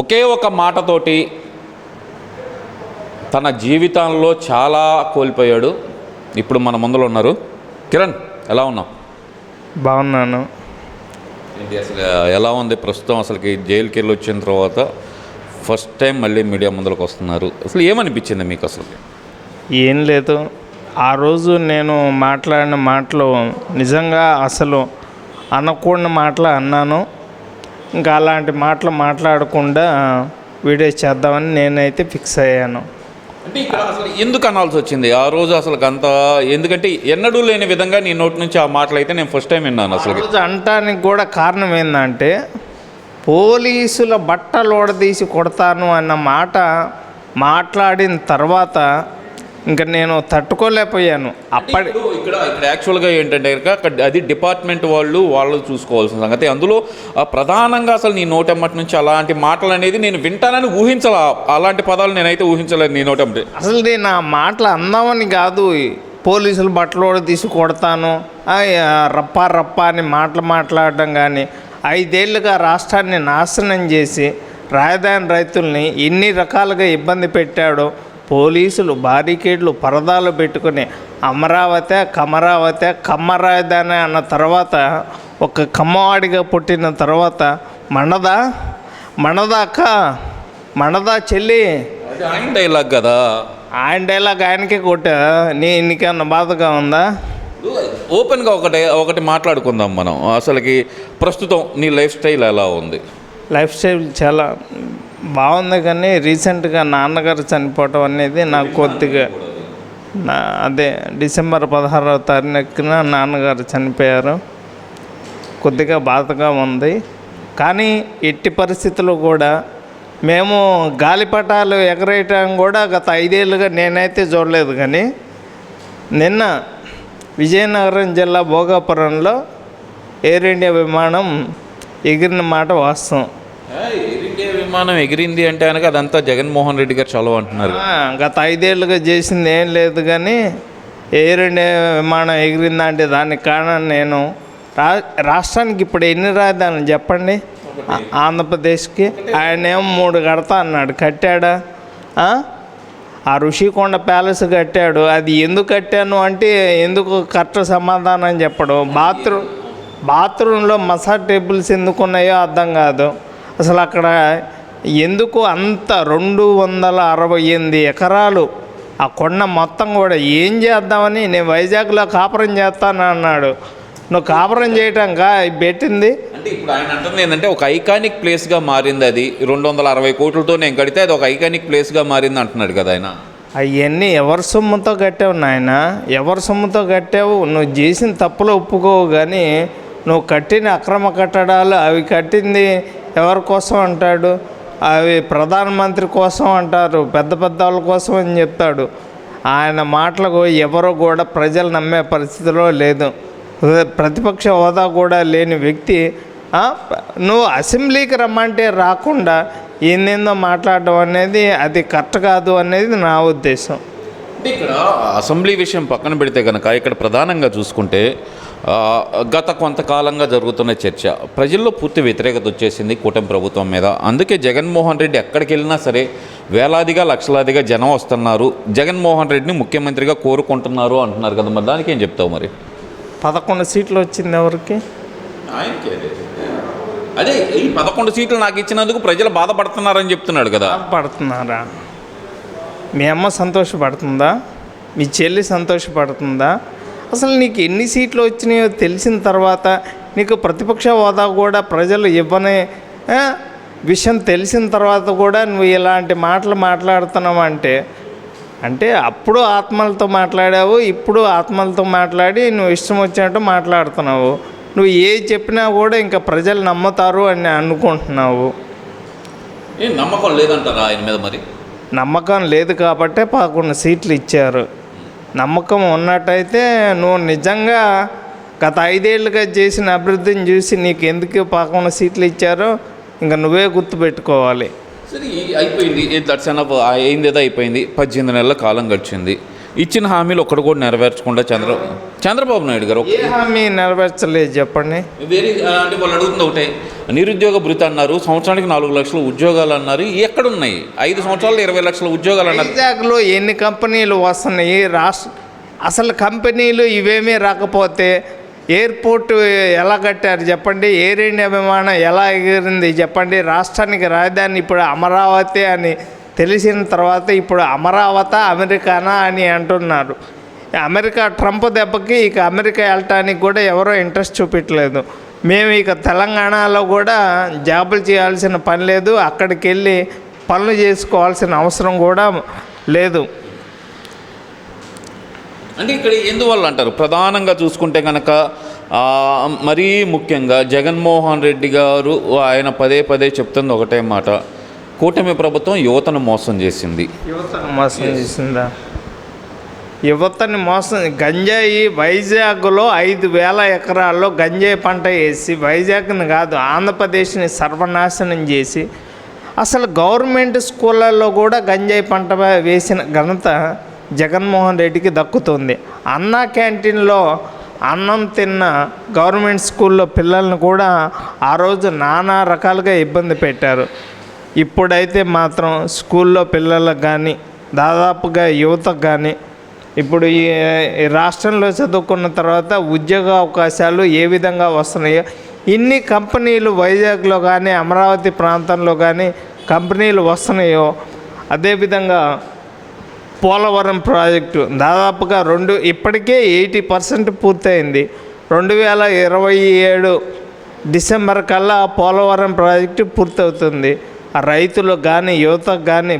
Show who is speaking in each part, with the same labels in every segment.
Speaker 1: ఒకే ఒక మాటతోటి తన జీవితంలో చాలా కోల్పోయాడు. ఇప్పుడు మన ముందులో ఉన్నారు. కిరణ్ ఎలా ఉన్నావు?
Speaker 2: బాగున్నాను
Speaker 1: ఏంటి అసలు ఎలా ఉంది? ప్రస్తుతం అసలుకి జైలుకి వెళ్ళి వచ్చిన తర్వాత ఫస్ట్ టైం మళ్ళీ మీడియా ముందుకు వస్తున్నారు. అసలు ఏమనిపించింది మీకు అసలు?
Speaker 2: ఏం లేదు. ఆ రోజు నేను మాట్లాడిన మాటలు నిజంగా అసలు అనకూడని మాటలు అన్నాను. ఇంకా అలాంటి మాటలు మాట్లాడకుండా వీడియో చేద్దామని నేనైతే ఫిక్స్ అయ్యాను.
Speaker 1: అంటే ఇక్కడ అసలు ఎందుకు అనాల్సి వచ్చింది? ఆ రోజు అసలు అంత ఎందుకంటే ఎన్నడూ లేని విధంగా నీ నోటి నుంచి ఆ మాటలు అయితే నేను ఫస్ట్ టైం విన్నాను అసలు
Speaker 2: రోజు అంటానికి కూడా కారణం ఏంటంటే పోలీసుల బట్టలు ఓడదీసి కొడతాను అన్న మాట మాట్లాడిన తర్వాత ఇంకా నేను తట్టుకోలేకపోయాను. అప్పటి
Speaker 1: ఇక్కడ ఇక్కడ యాక్చువల్గా ఏంటంటే అక్కడ అది డిపార్ట్మెంట్ వాళ్ళు వాళ్ళు చూసుకోవాల్సిన సంగతి. అందులో ప్రధానంగా అసలు నీ నోటమ్మటి నుంచి అలాంటి మాటలు అనేది నేను వింటానని ఊహించాల. అలాంటి పదాలు నేనైతే ఊహించలేదు నీ నోటమ్మటి.
Speaker 2: అసలు నేను ఆ మాటలు అందామని కాదు. పోలీసులు బట్టలు కూడా తీసి కొడతాను. రప్పా రప్పా అని మాటలు మాట్లాడడం కానీ ఐదేళ్ళుగా రాష్ట్రాన్ని నాశనం చేసి రాజధాని రైతుల్ని ఎన్ని రకాలుగా ఇబ్బంది పెట్టాడో పోలీసులు బారికేడ్లు పరదాలు పెట్టుకుని అమరావతి కమరావతి కమ్మ రాజధాని అన్న తర్వాత ఒక కమ్మవాడిగా పుట్టిన తర్వాత మనదా? మనదా అక్క? మనదా చెల్లి?
Speaker 1: ఆయన డైలాగ్ కదా.
Speaker 2: ఆయన డైలాగ్ ఆయనకే కొట్టా. నీ నీకన్నా బాధగా ఉందా?
Speaker 1: ఓపెన్గా ఒకటి ఒకటి మాట్లాడుకుందాం మనం. అసలుకి ప్రస్తుతం నీ లైఫ్ స్టైల్ ఎలా ఉంది?
Speaker 2: లైఫ్ స్టైల్ చాలా బాగుంది కానీ రీసెంట్గా నాన్నగారు చనిపోవటం అనేది నాకు కొద్దిగా నా అదే డిసెంబర్ పదహారవ తారీఖున నాన్నగారు చనిపోయారు. కొద్దిగా బాధగా ఉంది. కానీ ఎట్టి పరిస్థితుల్లో కూడా మేము గాలిపటాలు ఎగరేయటం కూడా గత ఐదేళ్ళుగా నేనైతే చూడలేదు కానీ నిన్న విజయనగరం జిల్లా భోగాపురంలో ఎయిర్ ఇండియా విమానం ఎగిరిన మాట వాస్తవం.
Speaker 1: విమానం ఎగిరింది అంటే కనుక అదంతా జగన్మోహన్ రెడ్డి గారు చలవ అంటున్నారు.
Speaker 2: గత ఐదేళ్ళుగా చేసింది ఏం లేదు కానీ ఎయిర్ ఇండియా విమానం ఎగిరిందంటే దానికి కారణం నేను. రా రాష్ట్రానికి ఇప్పుడు ఎన్ని రాజధానులు చెప్పండి? ఆంధ్రప్రదేశ్కి. ఆయన ఏమో మూడు కడతా అన్నాడు. కట్టాడా? ఆ? ఆ ఋషికొండ ప్యాలెస్ కట్టాడు. అది ఎందుకు కట్టాను అంటే ఎందుకు కరెక్ట్ సమాధానం చెప్పడు. బాత్రూమ్ బాత్రూంలో మసాజ్ టేబుల్స్ ఎందుకు ఉన్నాయో అర్థం కాదు. అసలు అక్కడ ఎందుకు అంత రెండు వందల అరవై ఎనిమిది ఎకరాలు? ఆ కొండ మొత్తం కూడా ఏం చేద్దామని నేను వైజాగ్లో కాపురం చేస్తాను అన్నాడు. నువ్వు కాపురం చేయటంకా పెట్టింది?
Speaker 1: అంటే ఇప్పుడు ఆయన అంటుంది ఏంటంటే ఒక ఐకానిక్ ప్లేస్గా మారింది అది. రెండు వందల అరవై కోట్లతో నేను కడితే అది ఒక ఐకానిక్ ప్లేస్గా మారింది అంటున్నాడు కదా ఆయన.
Speaker 2: అవన్నీ ఎవరి సొమ్ముతో కట్టావు నాయన? ఎవరి సొమ్ముతో కట్టావు? నువ్వు చేసిన తప్పులు ఒప్పుకోవు కానీ నువ్వు కట్టిన అక్రమ కట్టడాలు అవి కట్టింది ఎవరి కోసం అంటాడు? అవి ప్రధానమంత్రి కోసం అంటారు పెద్ద పెద్ద వాళ్ళ కోసం అని చెప్తాడు. ఆయన మాటలకు ఎవరు కూడా ప్రజలు నమ్మే పరిస్థితిలో లేదు. ప్రతిపక్ష హోదా కూడా లేని వ్యక్తి నువ్వు అసెంబ్లీకి రమ్మంటే రాకుండా ఏందేందో మాట్లాడడం అనేది అది కరెక్ట్ కాదు అనేది నా ఉద్దేశం.
Speaker 1: ఇక్కడ అసెంబ్లీ విషయం పక్కన పెడితే కనుక ఇక్కడ ప్రధానంగా చూసుకుంటే గత కొంతకాలంగా జరుగుతున్న చర్చ. ప్రజల్లో పూర్తి వ్యతిరేకత వచ్చేసింది కూటమి ప్రభుత్వం మీద. అందుకే జగన్మోహన్ రెడ్డి ఎక్కడికి వెళ్ళినా సరే వేలాదిగా లక్షలాదిగా జనం వస్తున్నారు. జగన్మోహన్ రెడ్డిని ముఖ్యమంత్రిగా కోరుకుంటున్నారు అంటున్నారు కదా మరి. దానికి ఏం చెప్తావు మరి?
Speaker 2: పదకొండు సీట్లు వచ్చింది ఎవరికి?
Speaker 1: అదే ఈ పదకొండు సీట్లు నాకు ఇచ్చినందుకు ప్రజలు బాధపడుతున్నారని చెప్తున్నాడు కదా.
Speaker 2: పడుతున్నారా మీ అమ్మ సంతోషపడుతుందా? మీ చెల్లి సంతోషపడుతుందా? అసలు నీకు ఎన్ని సీట్లు వచ్చినాయో తెలిసిన తర్వాత నీకు ప్రతిపక్ష హోదా కూడా ప్రజలు ఇవ్వని విషయం తెలిసిన తర్వాత కూడా నువ్వు ఇలాంటి మాటలు మాట్లాడుతున్నావు అంటే అంటే అప్పుడు ఆత్మలతో మాట్లాడావు ఇప్పుడు ఆత్మలతో మాట్లాడి నువ్వు ఇష్టం వచ్చినట్టు మాట్లాడుతున్నావు. నువ్వు ఏ చెప్పినా కూడా ఇంకా ప్రజలు నమ్ముతారు అని అనుకుంటున్నావు.
Speaker 1: నమ్మకం లేదంటారా ఆయన మీద మరి?
Speaker 2: నమ్మకం లేదు కాబట్టే పదకొండు సీట్లు ఇచ్చారు. నమ్మకం ఉన్నట్టయితే నువ్వు నిజంగా గత ఐదేళ్ళుగా చేసిన అభివృద్ధిని చూసి నీకు ఎందుకు పాకుండా సీట్లు ఇచ్చారో ఇంకా నువ్వే గుర్తుపెట్టుకోవాలి.
Speaker 1: సరే అయిపోయింది. దర్శనం అయింది అయిపోయింది. పద్దెనిమిది నెలల కాలం గడిచింది. ఇచ్చిన హామీలు ఒక్కడు కూడా నెరవేర్చకుండా చంద్ర చంద్రబాబు నాయుడు గారు
Speaker 2: ఏ హామీ నెరవేర్చలేదు చెప్పండి.
Speaker 1: వేరే అంటే వాళ్ళు అడుగుతుంది ఒకటే. నిరుద్యోగ భృతి అన్నారు సంవత్సరానికి నాలుగు లక్షల ఉద్యోగాలు అన్నారు ఎక్కడున్నాయి? ఐదు సంవత్సరాలు ఇరవై లక్షల ఉద్యోగాలు అన్నారు.
Speaker 2: వైజాగ్లో ఎన్ని కంపెనీలు వస్తున్నాయి? రాష్ట్ర అసలు కంపెనీలు ఇవేమీ రాకపోతే ఎయిర్పోర్ట్ ఎలా కట్టారు చెప్పండి? ఎయిర్ ఇండియా విమానం ఎలా ఎగిరింది చెప్పండి? రాష్ట్రానికి రాజధాని ఇప్పుడు అమరావతి అని తెలిసిన తర్వాత ఇప్పుడు అమరావత అమెరికానా అని అంటున్నారు. అమెరికా ట్రంప్ దెబ్బకి ఇక అమెరికా వెళ్ళటానికి కూడా ఎవరో ఇంట్రెస్ట్ చూపించలేదు మేము ఇక తెలంగాణలో కూడా జాబులు చేయాల్సిన పని లేదు. అక్కడికి వెళ్ళి పనులు చేసుకోవాల్సిన అవసరం కూడా లేదు.
Speaker 1: అంటే ఇక్కడ ఎందువల్ల అంటారు? ప్రధానంగా చూసుకుంటే కనుక మరీ ముఖ్యంగా జగన్మోహన్ రెడ్డి గారు ఆయన పదే పదే చెప్తుంది ఒకటే మాట. కూటమి ప్రభుత్వం యువతను మోసం చేసింది.
Speaker 2: యువతను మోసం చేసిందా? యువతని మోసం గంజాయి వైజాగ్లో ఐదు వేల ఎకరాల్లో గంజాయి పంట వేసి వైజాగ్ని కాదు ఆంధ్రప్రదేశ్ని సర్వనాశనం చేసి అసలు గవర్నమెంట్ స్కూళ్ళల్లో కూడా గంజాయి పంట వేసిన ఘనత జగన్మోహన్ రెడ్డికి దక్కుతుంది. అన్నా క్యాంటీన్లో అన్నం తిన్న గవర్నమెంట్ స్కూల్లో పిల్లల్ని కూడా ఆ రోజు నానా రకాలుగా ఇబ్బంది పెట్టారు. ఇప్పుడైతే మాత్రం స్కూల్లో పిల్లలకు కానీ దాదాపుగా యువతకు కానీ ఇప్పుడు ఈ రాష్ట్రంలో చదువుకున్న తర్వాత ఉద్యోగ అవకాశాలు ఏ విధంగా వస్తున్నాయో ఇన్ని కంపెనీలు వైజాగ్లో కానీ అమరావతి ప్రాంతంలో కానీ కంపెనీలు వస్తున్నాయో అదేవిధంగా పోలవరం ప్రాజెక్టు దాదాపుగా రెండు ఇప్పటికే ఎయిటీ పర్సెంట్ పూర్తయింది. రెండు వేల ఇరవై ఏడు డిసెంబర్ కల్లా పోలవరం ప్రాజెక్టు పూర్తవుతుంది. రైతులకు కానీ యువతకు కానీ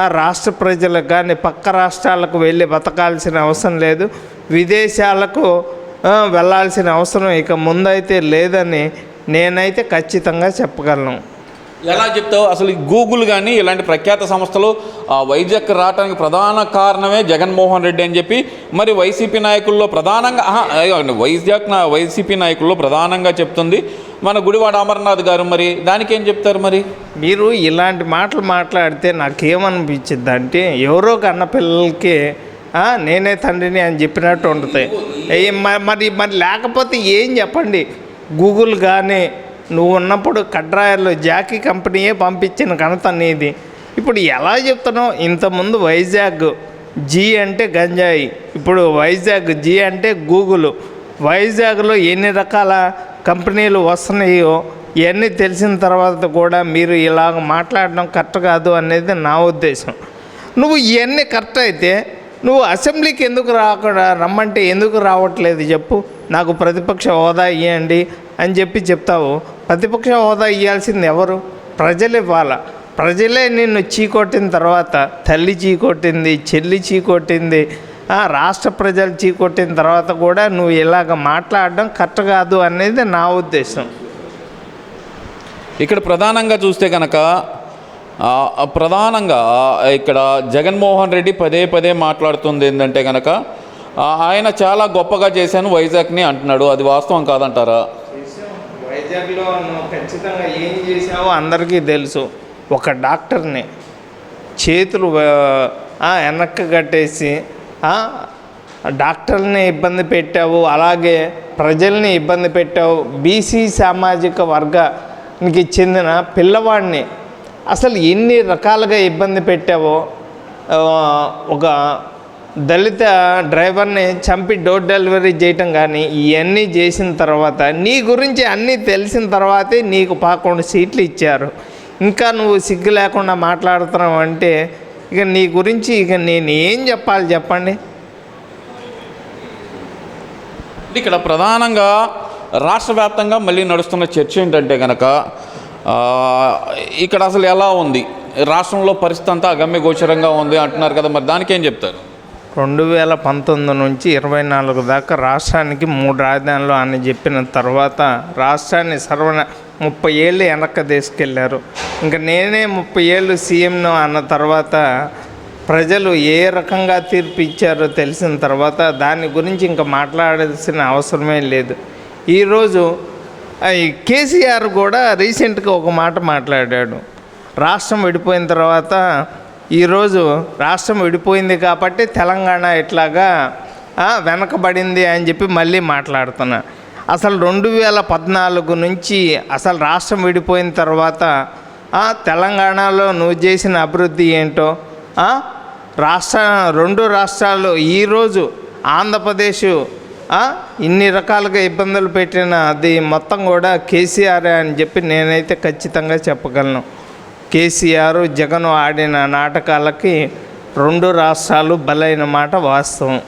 Speaker 2: ఆ రాష్ట్ర ప్రజలకు కానీ పక్క రాష్ట్రాలకు వెళ్ళి బతకాల్సిన అవసరం లేదు. విదేశాలకు వెళ్ళాల్సిన అవసరం ఇక ముందైతే లేదని నేనైతే ఖచ్చితంగా చెప్పగలను.
Speaker 1: ఎలా చెప్తావు? అసలు ఈ గూగుల్ కానీ ఇలాంటి ప్రఖ్యాత సంస్థలు ఆ వైజాగ్ రావడానికి ప్రధాన కారణమే జగన్మోహన్ రెడ్డి అని చెప్పి మరి వైసీపీ నాయకుల్లో ప్రధానంగా వైజాగ్ నా వైసీపీ నాయకుల్లో ప్రధానంగా చెప్తుంది మన గుడివాడ అమర్నాథ్ గారు మరి. దానికి ఏం చెప్తారు మరి?
Speaker 2: మీరు ఇలాంటి మాటలు మాట్లాడితే నాకేమనిపించింది అంటే ఎవరో కన్న పిల్లలకి నేనే తండ్రిని అని చెప్పినట్టు ఉంటుంది. మరి మరి లేకపోతే ఏం చెప్పండి? గూగుల్ కానీ నువ్వు ఉన్నప్పుడు కడ్రాయర్లు జాకీ కంపెనీయే పంపించిన ఘనత నీది. ఇప్పుడు ఎలా చెప్తున్నావు? ఇంతకుముందు వైజాగ్ జీ అంటే గంజాయి ఇప్పుడు వైజాగ్ జీ అంటే గూగుల్. వైజాగ్లో ఎన్ని రకాల కంపెనీలు వస్తున్నాయో ఇవన్నీ తెలిసిన తర్వాత కూడా మీరు ఇలాగ మాట్లాడడం కరెక్ట్ కాదు అనేది నా ఉద్దేశం. నువ్వు ఇవన్నీ కరెక్ట్ అయితే నువ్వు అసెంబ్లీకి ఎందుకు రాకుండా రమ్మంటే ఎందుకు రావట్లేదు చెప్పు. నాకు ప్రతిపక్ష హోదా ఇవ్వండి అని చెప్పి చెప్తావు. ప్రతిపక్ష హోదా ఇవ్వాల్సింది ఎవరు? ప్రజలు ఇవ్వాల? ప్రజలే నిన్ను చీకొట్టిన తర్వాత తల్లి చీకొట్టింది చెల్లి చీకొట్టింది రాష్ట్ర ప్రజలు చీకొట్టిన తర్వాత కూడా నువ్వు ఇలాగ మాట్లాడడం కరెక్ట్ కాదు అనేది నా ఉద్దేశం.
Speaker 1: ఇక్కడ ప్రధానంగా చూస్తే కనుక ప్రధానంగా ఇక్కడ జగన్మోహన్ రెడ్డి పదే పదే మాట్లాడుతుంది ఏంటంటే కనుక ఆయన చాలా గొప్పగా చేశాను వైజాగ్ని అంటున్నాడు. అది వాస్తవం కాదంటారా?
Speaker 2: వైజాగ్లో నువ్వు ఖచ్చితంగా ఏం చేసావో అందరికీ తెలుసు. ఒక డాక్టర్ని చేతులు ఆ, వెనక్కి కట్టేసి డాక్టర్ని ఇబ్బంది పెట్టావు అలాగే ప్రజల్ని ఇబ్బంది పెట్టావు బీసీ సామాజిక వర్గానికి చెందిన పిల్లవాడిని. అసలు ఎన్ని రకాలుగా ఇబ్బంది పెట్టావో ఒక దళిత డ్రైవర్ని చంపి డోర్ డెలివరీ చేయటం కానీ ఇవన్నీ చేసిన తర్వాత నీ గురించి అన్నీ తెలిసిన తర్వాతే నీకు పదకొండు సీట్లు ఇచ్చారు. ఇంకా నువ్వు సిగ్గు లేకుండా మాట్లాడుతున్నావు అంటే ఇక నీ గురించి ఇక నేను ఏం చెప్పాలి చెప్పండి?
Speaker 1: ఇక్కడ ప్రధానంగా రాష్ట్ర వ్యాప్తంగా మళ్ళీ నడుస్తున్న చర్చ ఏంటంటే కనుక ఇక్కడ అసలు ఎలా ఉంది? రాష్ట్రంలో పరిస్థితి అంతా అగమ్య గోచరంగా ఉంది అంటున్నారు కదా మరి దానికి ఏం చెప్తారు?
Speaker 2: రెండు వేల పంతొమ్మిది నుంచి ఇరవై నాలుగు దాకా రాష్ట్రానికి మూడు రాజధానులు అని చెప్పిన తర్వాత రాష్ట్రాన్ని సర్వన ముప్పై ఏళ్ళు వెనక్కి తీసుకెళ్ళారు. ఇంకా నేనే ముప్పై ఏళ్ళు సీఎంను అన్న తర్వాత ప్రజలు ఏ రకంగా తీర్పు ఇచ్చారో తెలిసిన తర్వాత దాని గురించి ఇంకా మాట్లాడాల్సిన అవసరమే లేదు. ఈరోజు ఈ కేసీఆర్ కూడా రీసెంట్గా ఒక మాట మాట్లాడాడు. రాష్ట్రం విడిపోయిన తర్వాత ఈరోజు రాష్ట్రం విడిపోయింది కాబట్టి తెలంగాణ ఇట్లాగా వెనకబడింది అని చెప్పి మళ్ళీ మాట్లాడుతున్నా. అసలు రెండు వేల పద్నాలుగు నుంచి అసలు రాష్ట్రం విడిపోయిన తర్వాత తెలంగాణలో నువ్వు చేసిన అభివృద్ధి ఏంటో రాష్ట్ర రెండు రాష్ట్రాలు ఈరోజు ఆంధ్రప్రదేశ్ ఇన్ని రకాలుగా ఇబ్బందులు పెట్టిన అది మొత్తం కూడా కేసీఆర్ అని చెప్పి నేనైతే ఖచ్చితంగా చెప్పగలను. కేసీఆర్ జగన్ ఆడిన నాటకాలకి రెండు రాష్ట్రాలు బలైన మాట వాస్తవం.